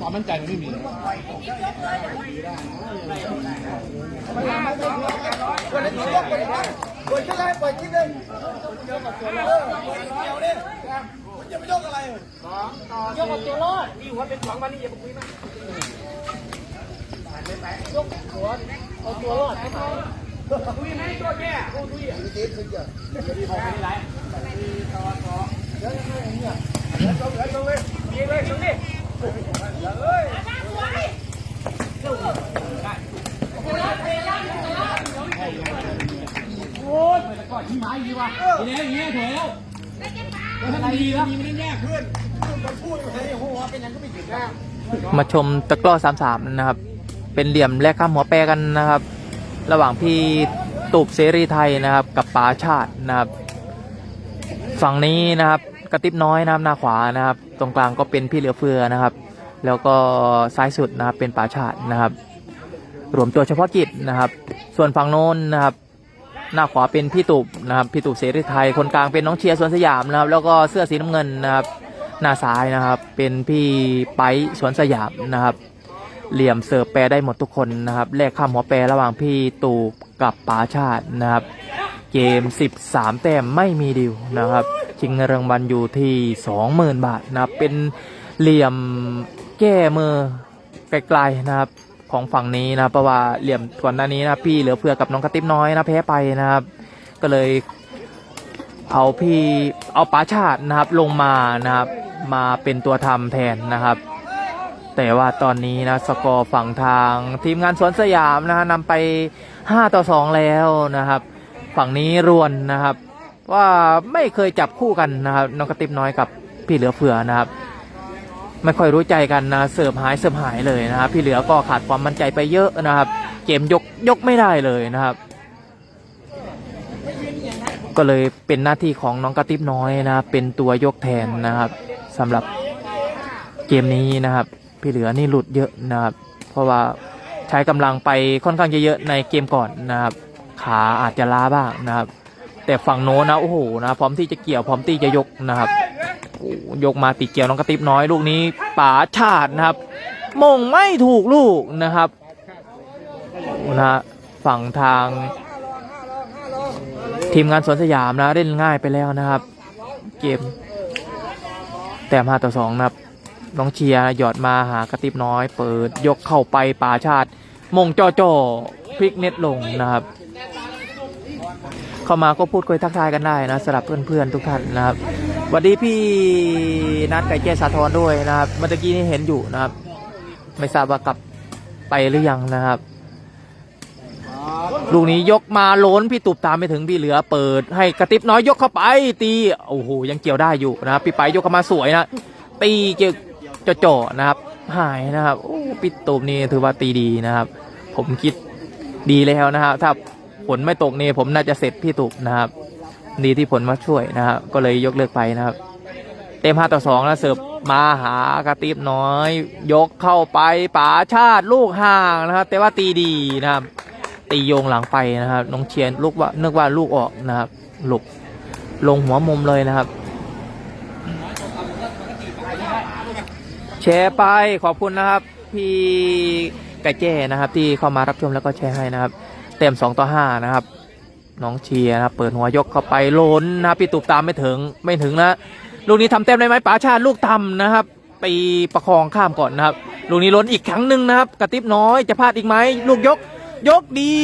ความมั่นใจมันไม่มีเปิดขึ้นเลยเปิดขึ้นเลยเออเปิดเกี่ยมันจะไปยกอะไรยกเอาตัวรอดนี่หัวเป็นสองวันนี่อย่าไปคุยมากยกหัวเอาตัวรอดเข้าไปคุยไหมตัวแก่คุยอะดีขึ้นเยอะมีเลยตรงนี้โอ้ยไปก่อนเยอะ มาให้หัวเป็นยังก็ไม่ผิดนะมาชมตะกร้อสามสามนะครับ เป็นเหลี่ยมแลกข้ามหัวแปรกันนะครับ ระหว่างพี่ตูบเสรีไทยนะครับ กับป๋าชาตินะครับ ฝั่งนี้นะครับกระติบน้อยนะครับหน้าขวานะครับ ตรงกลางก็เป็นพี่เหลือเฟือนะครับ แล้วก็ซ้ายสุดนะครับเป็นป๋าชาตินะครับ รวมตัวเฉพาะกิจนะครับ ส่วนฝั่งโน้นนะครับ หน้าขวาเป็นพี่ตูบนะครับพี่ตูบเสรีไทยคนกลางเป็นน้องเชียร์สวนสยามนะครับ แล้วก็เสื้อสีน้ำเงินนะครับ หน้าซ้ายนะครับ เป็นพี่ไปสวนสยามนะครับ เหลี่ยมเสิร์ฟแปรได้หมดทุกคนนะครับแลกข้ามหัวแปรระหว่างพี่ตูบกับป๋าชาตินะครับ เกม 13 แต้มไม่มีดิวนะครับชิงเงินรางวัลอยู่ที่ 20,000 บาทนะครับเป็นเหลี่ยมแก้มือไกลๆนะครับของฝั่งนี้นะเพราะว่าเหลี่ยมก่อนหน้านี้นะพี่เหลือเฟือกับน้องกระติบน้อยนะแพ้ไปนะครับ ก็เลย เอาพี่เอาป๋าชาตินะครับลงมานะครับ มาเป็นตัวทำแทนนะครับ แต่ว่าตอนนี้นะสกอร์ฝั่งทางทีมงานสวนสยามนะฮะนำไป 5 ต่อ 2 แล้วนะครับ ฝั่งนี้รวนนะครับ ว่าไม่เคยจับคู่กันนะครับน้องกระติบน้อยกับพี่เหลือเฟือนะครับ ไม่ค่อยรู้ใจกันนะเสิร์ฟหายเสิร์ฟหายเลยนะครับ พี่เหลือก็ขาดความมั่นใจไปเยอะนะครับ เกมยกยกไม่ได้เลยนะครับ ก็เลยเป็นหน้าที่ของน้องกระติบน้อยนะครับเป็นตัวยกแทนนะครับสำหรับเกมนี้นะครับ พี่เหลือนี่หลุดเยอะนะครับ เพราะว่าใช้กำลังไปค่อนข้างเยอะๆในเกมก่อนนะครับ ขาอาจจะล้าบ้างนะครับ แต่ฝั่งโน้นนะโอ้โหนะพร้อมที่จะเกี่ยวพร้อมที่จะยกนะครับยกมาติดเกี่ยวน้องกระติบน้อยลูกนี้ป๋าชาตินะครับ มงไม่ถูกลูกนะครับนะฮะฝั่งทาง ทีมงานสวนสยามนะเล่นง่ายไปแล้วนะครับ เกม แต้มห้าต่อสองนะครับน้องเชียร์หยอดมาหากระติบน้อย เปิดยกเข้าไปป่าชาติ มงจอจอพลิกเน็ตลงนะครับ เข้ามาก็พูดคุยทักทายกันได้นะสำหรับเพื่อนๆทุกท่านนะครับสวัสดีพี่นัดไก่เจสาทรด้วยนะครับ เมื่อตะกี้นี้เห็นอยู่นะครับ ไม่ทราบว่ากลับไปหรือยังนะครับ ลูกนี้ยกมาล้นพี่ตุบตามไปถึงพี่เหลือเปิด ให้กระติบน้อยยกเข้าไปตีโอ้โหยังเกี่ยวได้อยู่นะครับพี่ไปยกเข้ามาสวยนะตีเกี่ยวจ่อๆนะครับ หายนะครับโอ้พี่ตุบนี่ถือว่าตีดีนะครับ ผมคิดดีแล้วนะครับถ้า ฝนไม่ตกนี่ผมน่าจะเสร็จพี่ตุบนะครับ ดีที่ผลมาช่วยนะครับก็เลยยกเลิกไปนะครับ เต็มห้าต่อสองแล้วเสิร์ฟมาหากระติบน้อย ยกเข้าไปป๋าชาติลูกห่างนะครับ แต่ว่าตีดีนะครับ ตีโยงหลังไปนะครับน้องเชียนลูกว่านึกว่าลูกออกนะครับ หลบลงหัวมุมเลยนะครับแชร์ไปขอบคุณนะครับ พี่ไก่แจ้นะครับ ที่เข้ามารับชมแล้วก็แชร์ให้นะครับ เต็ม2ต่อ5นะครับ น้องเชียร์นะครับเปิดหัวยกเข้าไปโลนนะครับพี่ตูบตามไม่ถึงไม่ถึงนะลูกนี้ทำเต็มได้ไหมป๋าชาติลูกทำนะครับตีประคองข้ามก่อนนะครับ ลูกนี้ล้นอีกครั้งหนึ่งนะครับ กระติบน้อยจะพลาดอีกไหมลูกยกยกดี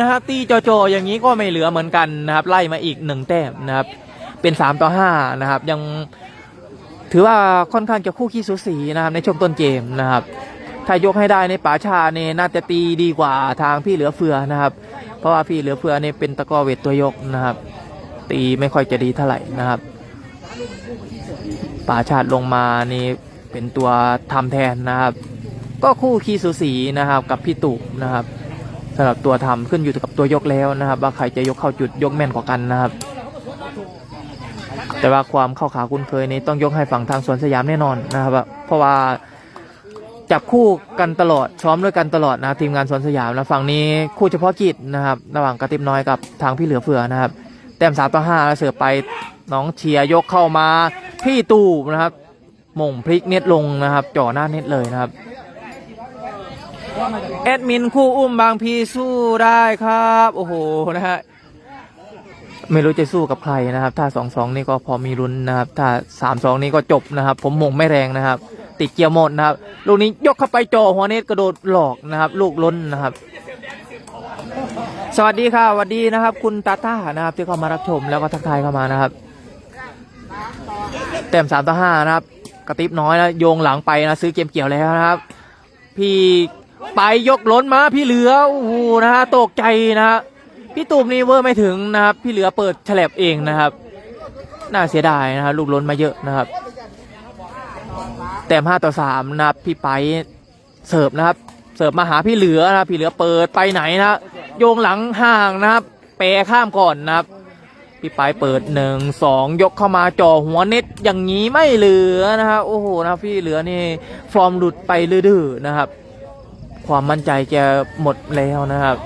นะครับตีจ่อๆอย่างนี้ก็ไม่เหลือเหมือนกันนะครับ ไล่มาอีกหนึ่งแต้มนะครับ เป็น3ต่อ5นะครับยังถือว่าค่อนข้างจะคู่ขี้สูสีนะครับในช่วงต้นเกมนะครับ ถ้ายกให้ได้ในป๋าชาเนี่ยน่าจะตีดีกว่าทางพี่เหลือเฟือนะครับ เพราะว่าพี่เหลือเฟือเนี่ยเป็นตะกอเวทตัวยกนะครับ ตีไม่ค่อยจะดีเท่าไหร่นะครับป๋าชาติลงมานี่เป็นตัวทำแทนนะครับ ก็คู่ขี้สูสีนะครับกับพี่ตู่นะครับสำหรับตัวทำขึ้นอยู่กับตัวยกแล้วนะครับ ว่าใครจะยกเข้าจุดยกแม่นกว่ากันนะครับ แต่ว่าความเข้าขาคุ้นเคยนี่ต้องยกให้ฝั่งทางสวนสยามแน่นอนนะครับเพราะว่า จับคู่กันตลอดซ้อมด้วยกันตลอดนะครับทีมงานสวนสยามนะฝั่งนี้คู่เฉพาะกิจนะครับ ระหว่างกระติบน้อยกับทางพี่เหลือเฟือนะครับ แต้มสามต่อห้าเสือไปน้องเชียยกเข้ามา พี่ตูบนะครับหม่งพลิกเน็ตลงนะครับ จ่อหน้าเน็ตเลยนะครับแอดมินคู่อุ้มบางพีสู้ได้ครับ โอ้โหนะฮะไม่รู้จะสู้กับใครนะครับ ถ้าสองสองนี่ก็พอมีรุนนะครับ ถ้าสามสองนี่ก็จบนะครับ ผมมงไม่แรงนะครับ ติดเกียร์หมดนะครับ ลูกนี้ยกเข้าไปจ่อหัวเนตกระโดดหลอกนะครับ ลูกล้นนะครับ สวัสดีค่ะสวัสดีนะครับ คุณตาต้านะครับ ที่เข้ามารับชมแล้วก็ทักทายเข้ามานะครับแต้มสามต่อห้านะครับ กระติบน้อยนะโยงหลังไปนะซื้อเกมเกี่ยวแล้วนะครับ พี่ไปยกล้นมาพี่เหลือโอ้โหนะฮะตกใจนะฮะพี่ตูมนี่เวอร์ไม่ถึงนะครับ พี่เหลือเปิดฉลบเองนะครับ น่าเสียดายนะครับลูกล้นมาเยอะนะครับ แต้มห้าต่อสามนะครับพี่ไปเสิร์ฟนะครับ เสิร์ฟมาหาพี่เหลือนะพี่เหลือเปิดไปไหนนะโยงหลังห่างนะครับแปรข้ามก่อนนะครับ พี่ไปเปิดหนึ่งสองยกเข้ามาจ่อหัวเน็ตอย่างนี้ไม่เหลือนะครับโอ้โหนะพี่เหลือนี่ฟอร์มหลุดไปดื้อนะครับ ความมั่นใจแกหมดแล้วนะครับ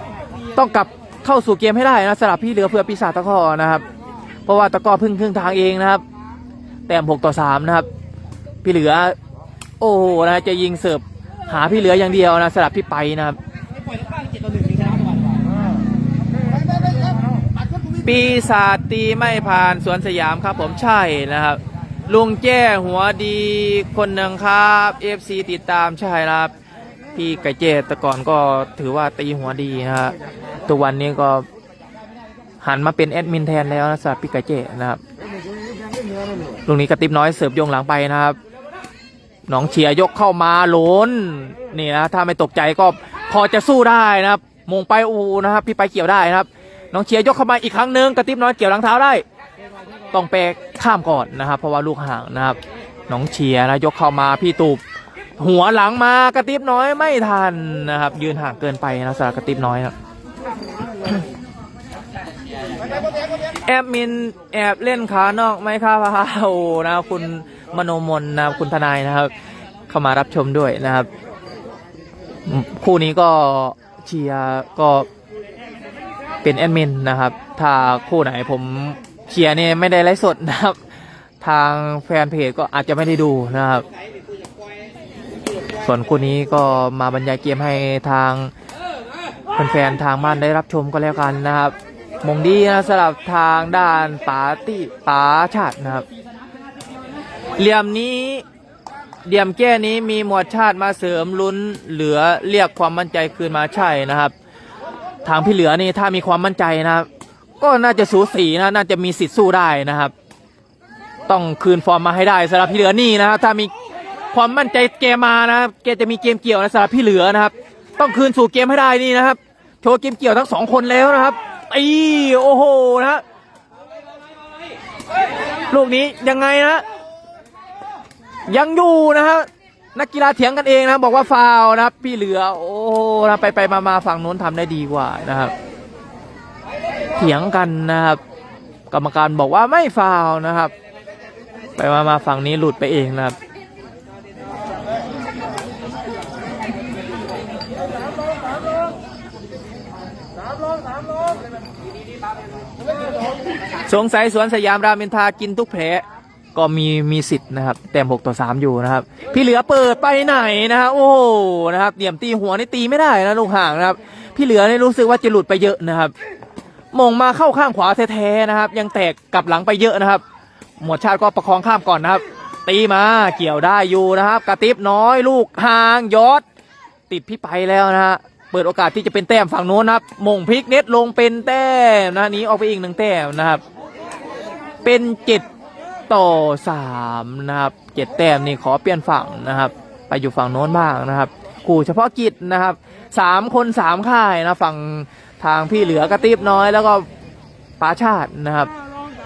ต้องกลับเข้าสู่เกมให้ได้นะสำหรับพี่เหลือเพื่อปีศาจตะกอนะครับ เพราะว่าตะกอพึ่งครึ่งทางเองนะครับ แต้มหกต่อสามนะครับ พี่เหลือ อ้โหนะจะยิงเสิร์ฟหาพี่เหลืออย่างเดียวนะสำหรับพี่ไปนะครับปีศาจตีไม่ผ่านสวนสยามครับผมใช่นะครับ ลุงแจ้หัวดีคนหนึ่งครับ FC ติดตามใช่ครับ พี่ไก่เจแต่ก่อนก็ถือว่าตีหัวดีนะฮะตัววันนี้ก็หันมาเป็นแอดมินแทนแล้วนะสำหรับพี่ไก่เจนะครับลุงนี้กระติบน้อยเสิร์ฟโยงหลังไปนะครับ น้องเชียร์ยกเข้ามาหล้นนี่นะถ้าไม่ตกใจก็พอจะสู้ได้นะครับมงไปอูนะครับ พี่ไปเกี่ยวได้นะครับ น้องเชียร์ยกเข้ามาอีกครั้งหนึ่งกระติบน้อยเกี่ยวหลังเท้าได้ ต้องไปข้ามก่อนนะครับ เพราะว่าลูกห่างนะครับ น้องเชียร์นะยกเข้ามาพี่ตูบหัวหลังมากระติบน้อยไม่ทันนะครับ ยืนห่างเกินไปนะสำหรับกระติบน้อยครับแอบมินแอบเล่นขานอกไหมครับโอ้นะคุณ มโนมนนะครับคุณทนายนะครับ เข้ามารับชมด้วยนะครับ คู่นี้ก็เชียร์ก็เป็นแอดมินนะครับ ถ้าคู่ไหนผมเชียร์เนี่ยไม่ได้ไลฟ์สดนะครับ ทางแฟนเพจก็อาจจะไม่ได้ดูนะครับ ส่วนคู่นี้ก็มาบรรยายเกมให้ทางแฟนๆทางบ้านได้รับชมก็แล้วกันนะครับ มงดีนะสำหรับทางด้านป๋าตี้ป๋าชาตินะครับ เหลี่ยมนี้เหลี่ยมแก้นี้มีหมวดชาติมาเสริมลุ้นเหลือเรียกความมั่นใจคืนมาใช่นะครับ ทางพี่เหลือนี่ถ้ามีความมั่นใจนะครับ ก็น่าจะสูสีนะน่าจะมีสิทธิ์สู้ได้นะครับ ต้องคืนฟอร์มมาให้ได้สำหรับพี่เหลือนี่นะครับถ้ามีความมั่นใจแกมานะครับแกจะมีเกมเกี่ยวนะสำหรับพี่เหลือนะครับ ต้องคืนสู่เกมให้ได้นี่นะครับ โชว์เกมเกี่ยวทั้งสองคนแล้วนะครับตีโอ้โหนะลูกนี้ยังไงนะ ยังอยู่นะฮะนักกีฬาเถียงกันเองนะบอกว่าฟาวนะครับพี่เหลือ โอ้นะไปไปมามาฝั่งนู้นทำได้ดีกว่านะครับ เถียงกันนะครับ กรรมการบอกว่าไม่ฟาวนะครับ ไปมามาฝั่งนี้หลุดไปเองนะครับสงสัยสวนสยามรามินทากินทุกแผล ก็มีมีสิทธิ์นะครับแต้มหกต่อสามอยู่นะครับ พี่เหลือเปิดไปไหนนะครับโอ้โหนะครับเดี่ยมตีหัวนี่ตีไม่ได้นะลูกห่างนะครับ พี่เหลือนี่รู้สึกว่าจะหลุดไปเยอะนะครับมงมาเข้าข้างขวาแท้ๆนะครับ ยังแตกกลับหลังไปเยอะนะครับ หมวดชาติก็ประคองข้ามก่อนนะครับ ตีมาเกี่ยวได้อยู่นะครับ กระติบน้อยลูกห่างยอด ติดพี่ไปแล้วนะฮะเปิดโอกาสที่จะเป็นแต้มฝั่งโน้นนะครับมงพลิกเน็ตลงเป็นแต้มนะนี้ออกไปอีกหนึ่งแต้มนะครับ เป็นเจ็ด ต่อสามนะครับเจ็ดแต้มนี่ขอเปลี่ยนฝั่งนะครับ ไปอยู่ฝั่งโน้นบ้างนะครับคู่เฉพาะกิจนะครับสามคนสามค่ายนะฝั่งทางพี่เหลือกระติบน้อย แล้วก็ป้าชาตินะครับ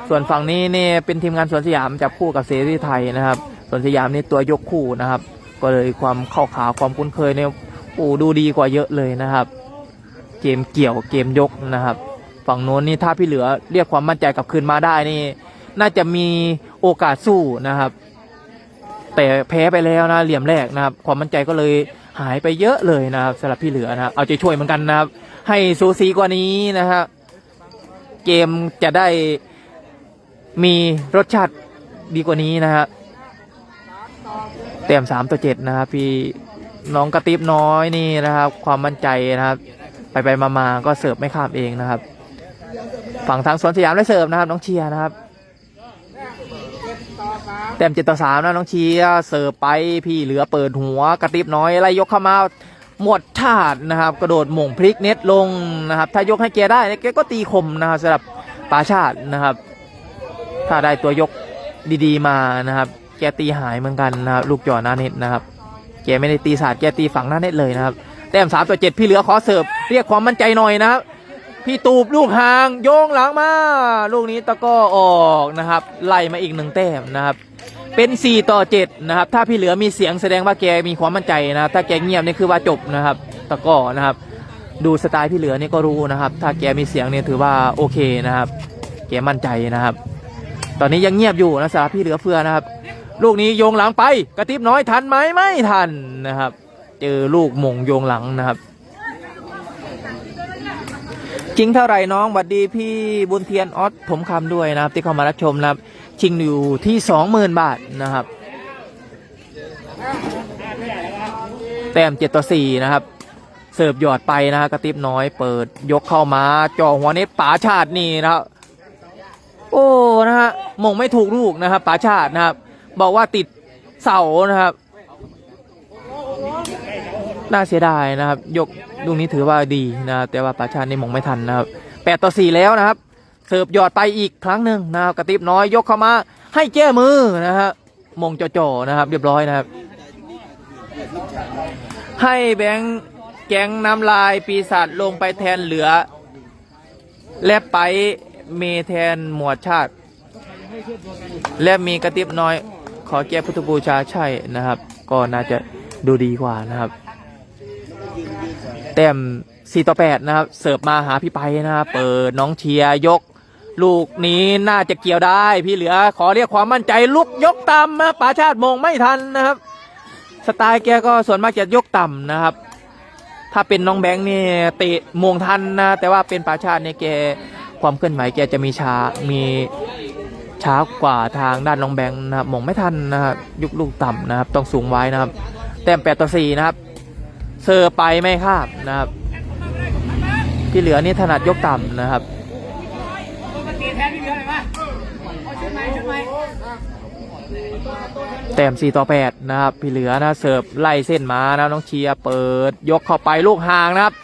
ส่วนฝั่งนี้เนี่เป็นทีมงานสวนสยามจับคู่กับเสรีไทยนะครับสวนสยามนี่ตัวยกคู่นะครับ ก็เลยความเข้าขาความคุ้นเคยเนี่ยโอ้ดูดีกว่าเยอะเลยนะครับ เกมเกี่ยวเกมยกนะครับ ฝั่งโน้นนี่ถ้าพี่เหลือเรียกความมั่นใจกลับคืนมาได้นี่ น่าจะมี โอกาสสู้นะครับ แต่แพ้ไปแล้วนะเหลี่ยมแรกนะครับ ความมั่นใจก็เลยหายไปเยอะเลยนะครับสำหรับพี่เหลือนะครับเอาใจช่วยเหมือนกันนะครับ ให้สูสีกว่านี้นะครับเกมจะได้มีรสชาติดีกว่านี้นะฮะเต็มสามต่อเจ็ดนะครับ พี่น้องกระติบน้อยนี่นะครับ ความมั่นใจนะครับ ไปไปมามาก็เสิร์ฟไม่ข้ามเองนะครับ ฝั่งทางสวนสยามได้เสิร์ฟนะครับ น้องเชียร์นะครับ แต้มเจ็ดต่อสามนะน้องเชียร์เสิร์ฟไปพี่เหลือเปิดหัวกระติบน้อยไล่ยกเข้ามาหมดชาตินะครับ กระโดดหม่งพลิกเน็ตลงนะครับ ถ้ายกให้แกได้เนี่ยกก็ตีคมนะครับสำหรับปาชาตินะครับ ถ้าได้ตัวยกดีๆมานะครับ แกตีหายเหมือนกันนะครับลูกจ่อหน้าเน็ตนะครับ แกไม่ได้ตีศาสตร์แกตีฝั่งหน้าเน็ตเลยนะครับแต้มสามต่อเจ็ดพี่เหลือขอเสิร์ฟเรียกความมั่นใจหน่อยนะครับ พี่ตูบลูกห่างโยงหลังมา ลูกนี้ตะก้อออกนะครับ ไล่มาอีกหนึ่งแต้มนะครับ เป็น 4 ต่อ 7 นะครับ ถ้าพี่เหลือมีเสียงแสดงว่าแกมีความมั่นใจนะถ้าแกเงียบนี่คือว่าจบนะครับ ตะก้อนะครับ ดูสไตล์พี่เหลือนี่ก็รู้นะครับ ถ้าแกมีเสียงเนี่ยถือว่าโอเคนะครับ แกมั่นใจนะครับ ตอนนี้ยังเงียบอยู่นะสำหรับพี่เหลือเฟือนะครับ ลูกนี้โยงหลังไป กระติบน้อยทันไหมไม่ทันนะครับ เจอลูกหมงโยงหลังนะครับ จริงเท่าไหร่น้องบัดดีพี่บุญเทียนออสถมคำด้วยนะครับ ที่เข้ามารับชมนะครับชิงอยู่ที่สองหมื่นบาทนะครับ แต้มเจ็ดต่อสี่นะครับ เสิร์ฟหยอดไปนะฮะกระติบน้อยเปิดยกเข้ามาจ่อหัวเน็ตป๋าชาตินี่นะครับโอ้นะฮะมงไม่ถูกลูกนะครับป๋าชาตินะครับ บอกว่าติดเสานะครับ น่าเสียดายนะครับ ยก ลูกนี้ถือว่าดีนะครับแต่ว่าป๋าชาตินี่มงไม่ทันนะครับแปดต่อสี่แล้วนะครับ เสิร์ฟหยอดไปอีกครั้งหนึ่งนะครับกระติบน้อยยกเข้ามา ให้แก้มือนะฮะมงจ่อๆนะครับ เรียบร้อยนะครับ ให้แบงค์แกงน้ำลายปีศาจลงไปแทนเหลือ และไปเมแทนหมวดชาติ และมีกระติบน้อย ขอแก้พุทธบูชาใช่นะครับ ก็น่าจะดูดีกว่านะครับ แต้ม4ต่อ8นะครับ เสิร์ฟมาหาพี่ไปนะครับเปิดน้องเชียร์ยก ลูกนี้น่าจะเกี่ยวได้ พี่เหลือขอเรียกความมั่นใจลุกยกตามนะป๋าชาติมงไม่ทันนะครับ สไตล์แกก็ส่วนมากจะยกต่ำนะครับ ถ้าเป็นน้องแบงค์นี่เตะมงทันนะแต่ว่าเป็นป๋าชาติเนี่ยแกความเคลื่อนไหวแกจะมีช้ามีช้ากว่าทางด้านน้องแบงค์นะครับมงไม่ทันนะครับยุกลูกต่ำนะครับต้องสูงไว้นะครับ แต้ม8ต่อ4นะครับ เซอร์ไปไม่ข้ามนะครับ ที่เหลือนี่ถนัดยกต่ำนะครับแต้ม4ต่อ 8 นะครับ พี่เหลือนะเสิร์ฟไล่เส้นมานะน้องเชียร์เปิด ยกเข้าไปลูกห่างนะครับ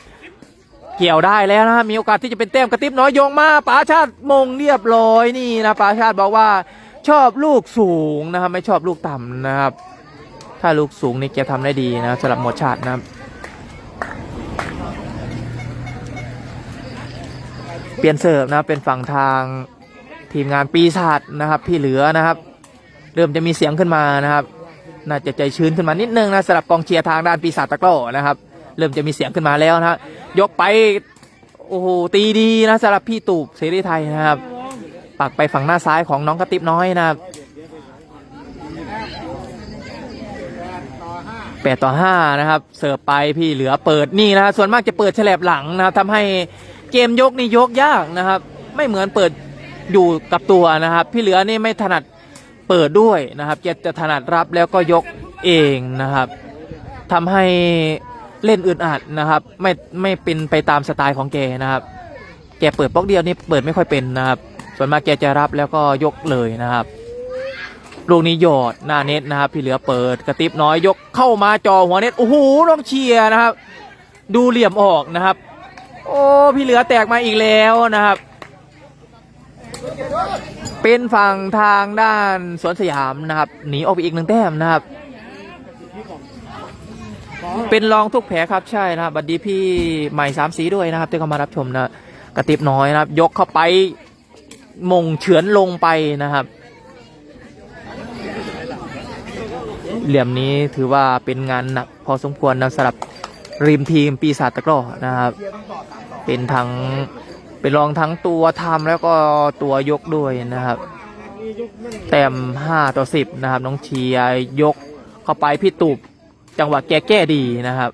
เกี่ยวได้แล้วนะมีโอกาสที่จะเป็นแต้มกระติบน้อยยงมาป๋าชาติมงเรียบร้อยนี่นะป๋าชาติบอกว่าชอบลูกสูงนะครับ ไม่ชอบลูกต่ำนะครับ ถ้าลูกสูงนี่แกทำได้ดีนะสำหรับหมดชาตินะครับ ปลี่ยนเสิร์ฟนะครับเป็นฝั่งทางทีมงานปีศาจนะครับพี่เหลือนะครับ เริ่มจะมีเสียงขึ้นมานะครับ น่าจะใจชื้นขึ้นมานิดนึงนะสำหรับกองเชียร์ทางด้านปีศาจตะกร้อนะครับ เริ่มจะมีเสียงขึ้นมาแล้วนะฮะยกไปโอ้โหตีดีนะสำหรับพี่ตูบเสรีไทยนะครับ ปักไปฝั่งหน้าซ้ายของน้องกระติบน้อยนะครับแปดต่อห้านะครับ เสิร์ฟไปพี่เหลือเปิดนี่นะส่วนมากจะเปิดแฉลบหลังนะครับทำให้ เกมยกนี่ยกยากนะครับ ไม่เหมือนเปิดอยู่กับตัวนะครับ พี่เหลือนี่ไม่ถนัดเปิดด้วยนะครับแกจะถนัดรับแล้วก็ยกเองนะครับทำให้เล่นอึดอัดนะครับ ไม่ไม่เป็นไปตามสไตล์ของแกนะครับ แกเปิดบล็อกเดียวนี่เปิดไม่ค่อยเป็นนะครับ ส่วนมากแกจะรับแล้วก็ยกเลยนะครับลูกนี้หยอดหน้าเน็ตนะครับ พี่เหลือเปิดกระติบน้อยยกเข้ามาจอหัวเน็ตโอ้โหน้องเชียร์นะครับ ดูเหลี่ยมออกนะครับ โอ้พี่เหลือแตกมาอีกแล้วนะครับ เป็นฝั่งทางด้านสวนสยามนะครับหนีออกไปอีกหนึ่งแต้มนะครับ เป็นรองทุกแผลครับใช่นะครับบัดดีพี่ใหม่สามสีด้วยนะครับที่เข้ามารับชมนะกระติบน้อยนะครับ ยกเข้าไปมงเฉือนลงไปนะครับ เหลี่ยมนี้ถือว่าเป็นงานหนักพอสมควรนะสำหรับ ริมทีมปีศาจตะกร้อนะครับ เป็นทั้งเป็นรองทั้งตัวทำแล้วก็ตัวยกด้วยนะครับ แต้ม5ต่อ10นะครับ น้องเชียยกเข้าไปพี่ตูบจังหวะแกแก้ดีนะครับ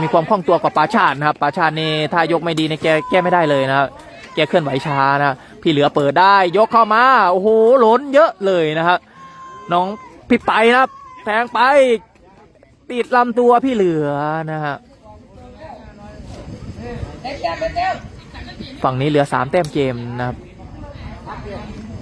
มีความคล่องตัวกว่าปาชาตินะครับปาชาตินี่ถ้ายกไม่ดีเนี่แกแก้ไม่ได้เลยนะครับแกเคลื่อนไหวช้านะพี่เหลือเปิดได้ ยกเข้ามาโอ้โหล้นเยอะเลยนะครับน้องพี่ไปนะครับแทงไปติดลำตัวพี่เหลือนะฮะ ฝั่งนี้เหลือสามแต้มเกมนะครับ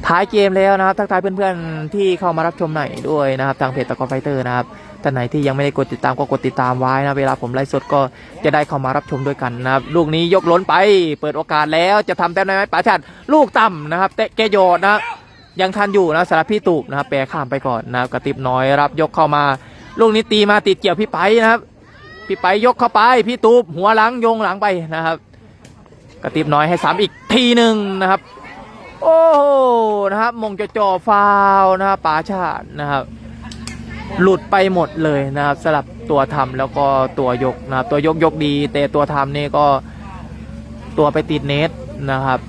ท้ายเกมแล้วนะครับ ทักทายเพื่อนๆที่เข้ามารับชมหน่อยด้วยนะครับ ทางเพจตะกอไฟเตอร์นะครับท่านไหนที่ยังไม่ได้กดติดตามก็กดติดตามไว้นะเวลาผมไลฟ์สดก็จะได้เข้ามารับชมด้วยกันนะครับ ลูกนี้ยกล้นไป เปิดโอกาสแล้วจะทำแต้มได้ไหมป๋าชัดลูกต่ำนะครับเตะแกโยดนะยังทันอยู่นะสำหรับพี่ตูบนะครับแปรข้ามไปก่อนนะครับกระติบน้อยรับยกเข้ามา ลูกนี้ตีมาติดเกี่ยวพี่ไปนะครับ พี่ไปยกเข้าไปพี่ตูบหัวหลังโยงหลังไปนะครับ กระติบน้อยให้สามอีกทีหนึ่งนะครับ โอ้โหนะครับ มงจะจ่อฟาวนะครับป๋าชาตินะครับ หลุดไปหมดเลยนะครับสลับตัวทำแล้วก็ตัวยกนะครับ ตัวยกยกดี แต่ตัวทำนี่ก็ตัวไปติดเน็ตนะครับ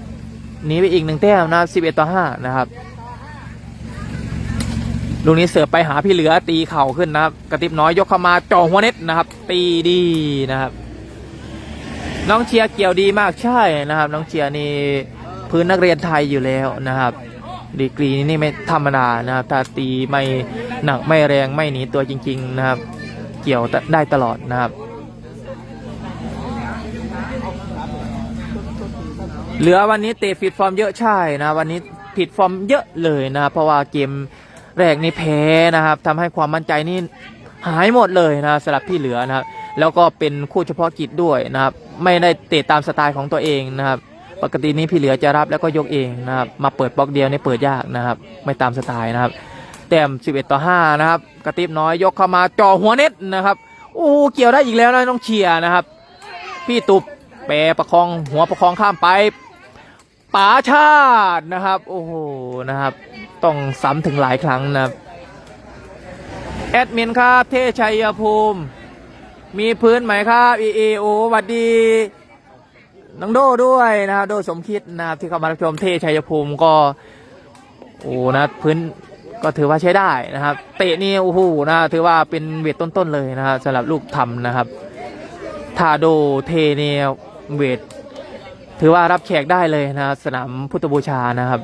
หนีไปอีกหนึ่งแต้มนะครับสิบเอ็ดต่อห้านะครับ ลูกนี้เสิร์ฟไปหาพี่เหลือตีเข่าขึ้นนะครับ กระติบน้อยยกเข้ามาจ่อหัวเน็ตนะครับ ตีดีนะครับ น้องเชียร์เกี่ยวดีมากใช่นะครับ น้องเชียร์นี่พื้นนักเรียนไทยอยู่แล้วนะครับดีกรีนี่ไม่ธรรมดานะครับถ้าตีไม่หนักไม่แรงไม่หนีตัวจริง ๆนะครับ เกี่ยวได้ตลอดนะครับเหลือวันนี้เตะผิดฟอร์มเยอะใช่นะ วันนี้ผิดฟอร์มเยอะเลยนะเพราะว่าเกม แรกนี่แพ้นะครับทำให้ความมั่นใจนี่หายหมดเลยนะสำหรับพี่เหลือนะครับ แล้วก็เป็นคู่เฉพาะกิจด้วยนะครับ ไม่ได้เตะตามสไตล์ของตัวเองนะครับ ปกตินี้พี่เหลือจะรับแล้วก็ยกเองนะครับ มาเปิดบล็อกเดียวนี่เปิดยากนะครับ ไม่ตามสไตล์นะครับ แต้ม 11 ต่อ 5 นะครับ กระติบน้อยยกเข้ามาจ่อหัวเน็ตนะครับ โอ้โหเกี่ยวได้อีกแล้วนะน้องเชียร์นะครับ พี่ตุบแปรประคองหัวประคองข้ามไปป๋าชาตินะครับ โอ้โหนะครับ ต้องซ้ำถึงหลายครั้งนะครับแอดมินครับเทชัยภูมิ มีพื้นไหมครับเอเอโอวัดดีน้องโดด้วยนะครับโดสมคิดนะครับที่เข้ามารับชมเทชัยภูมิก็โอ้นะพื้นก็ถือว่าใช้ได้นะครับ เตะนี่โอ้โหนะถือว่าเป็นเวทต้นๆเลยนะครับสำหรับลูกทำนะครับทาโดเทเนี่ยเวทถือว่ารับแขกได้เลยนะครับสนามพุทธบูชานะครับ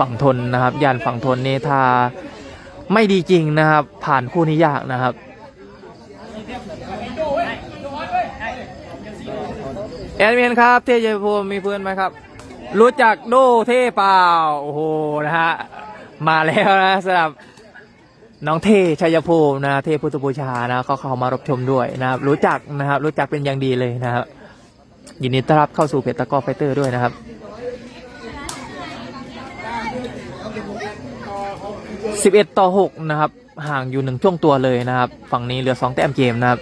ฝั่งทนนะครับยานฝั่งทนนี่ถ้าไม่ดีจริงนะครับ ผ่านคู่นี้ยากนะครับแอดมินครับ เทเยภูมิมีเพื่อนไหมครับ รู้จักโดเทเปล่าโอ้โหนะฮะมาแล้วนะสำหรับน้องเทชัยภูมินะเทพุทธบูชานะเขาเข้ามารับชมด้วยนะครับ รู้จักนะครับ รู้จักเป็นอย่างดีเลยนะครับยินดีต้อนรับเข้าสู่เพจตะก้อไฟเตอร์ด้วยนะครับ 11 ต่อ 6 นะครับ ห่างอยู่หนึ่งช่วงตัวเลยนะครับ ฝั่งนี้เหลือ 2 แต้มเกมนะครับ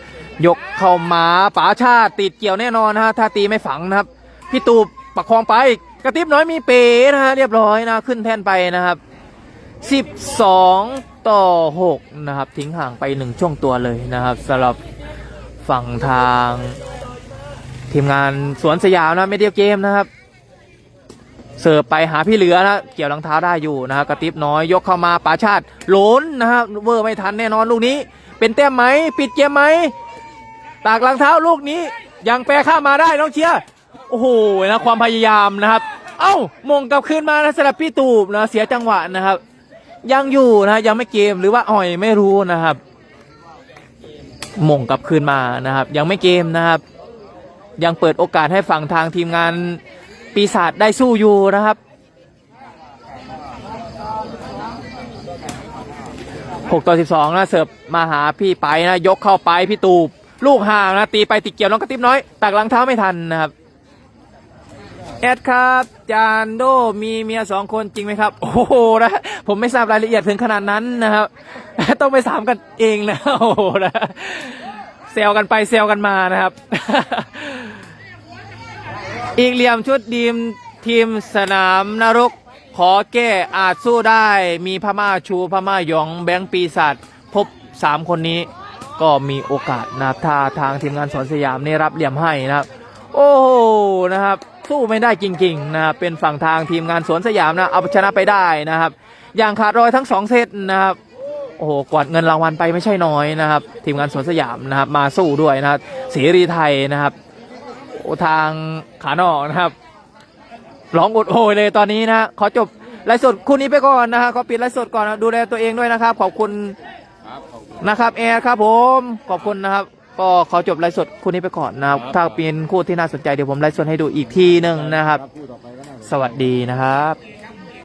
ยกเข้ามาป๋าชาติติดเกี่ยวแน่นอนนะฮะถ้าตีไม่ฝังนะครับ พี่ตูบประคองไป กระติบน้อยมีเป๋นะฮะเรียบร้อยนะขึ้นแท่นไปนะครับ 12 ต่อ 6 นะครับ ทิ้งห่างไปหนึ่งช่วงตัวเลยนะครับสำหรับฝั่งทาง ทีมงานสวนสยามนะไม่เดียวเกมนะครับ เสิร์ฟไปหาพี่เหลือนะเกี่ยวรองเท้าได้อยู่นะครับกระติบน้อยยกเข้ามาป่าชาติหลนนะครับเวอร์ไม่ทันแน่นอนลูกนี้ เป็นแต้มไหมปิดเกมไหมตากรองเท้าลูกนี้ยังแปรข้ามาได้น้องเชียร์โอ้โหนะความพยายามนะครับ เอ้ามงกลับคืนมานะสำหรับพี่ตูบนะเสียจังหวะนะครับ ยังอยู่นะยังไม่เกมหรือว่าอ่อยไม่รู้นะครับมงกลับคืนมานะครับ ยังไม่เกมนะครับ ยังเปิดโอกาสให้ฝั่งทางทีมงาน ปีศาจได้สู้อยู่นะครับ 6 ต่อ 12 นะ เสิร์ฟมาหาพี่ไปนะ ยกเข้าไปพี่ตูบ ลูกห่างนะ ตีไปติดเกี่ยวน้องกระติบน้อยตักหลังเท้าไม่ทันนะครับ แอดครับ จานโดมีเมียสองคนจริงไหมครับ โอ้โหนะผมไม่ทราบรายละเอียดถึงขนาดนั้นนะครับ ต้องไปสามกันเองนะโอ้โหนะเซลกันไปเซลกันมานะครับ อีกเหลี่ยมชุดดีมทีมสนามนรก ขอแก้อาจสู้ได้ มีพม่าชูพม่าหยองแบงค์ปีศาจพบสามคนนี้ก็มีโอกาสนะครับถ้าทางทีมงานสอนสยามนี่รับเหลี่ยมให้นะครับ โอ้โหนะครับ สู้ไม่ได้จริงๆนะครับเป็นฝั่งทางทีมงานสวนสยามนะเอาชนะไปได้นะครับ อย่างขาดรอยทั้งสองเซตนะครับโอ้โหกวาดเงินรางวัลไปไม่ใช่น้อยนะครับ ทีมงานสวนสยามนะครับ มาสู้ด้วยนะครับเสรีไทยนะครับ ทางขานอกนะครับร้องอดโอยเลยตอนนี้นะฮะขอจบไลฟ์สดคู่นี้ไปก่อนนะฮะขอปิดไลฟ์สดก่อนนะดูแลตัวเองด้วยนะครับ ขอบคุณนะครับแอร์ครับผมขอบคุณนะครับ ก็ขอจบไลฟ์สดคู่นี้ไปก่อนนะครับถ้าเป็นคู่ที่น่าสนใจเดี๋ยวผมไลฟ์สดให้ดูอีกทีหนึ่งนะครับ สวัสดีนะครับ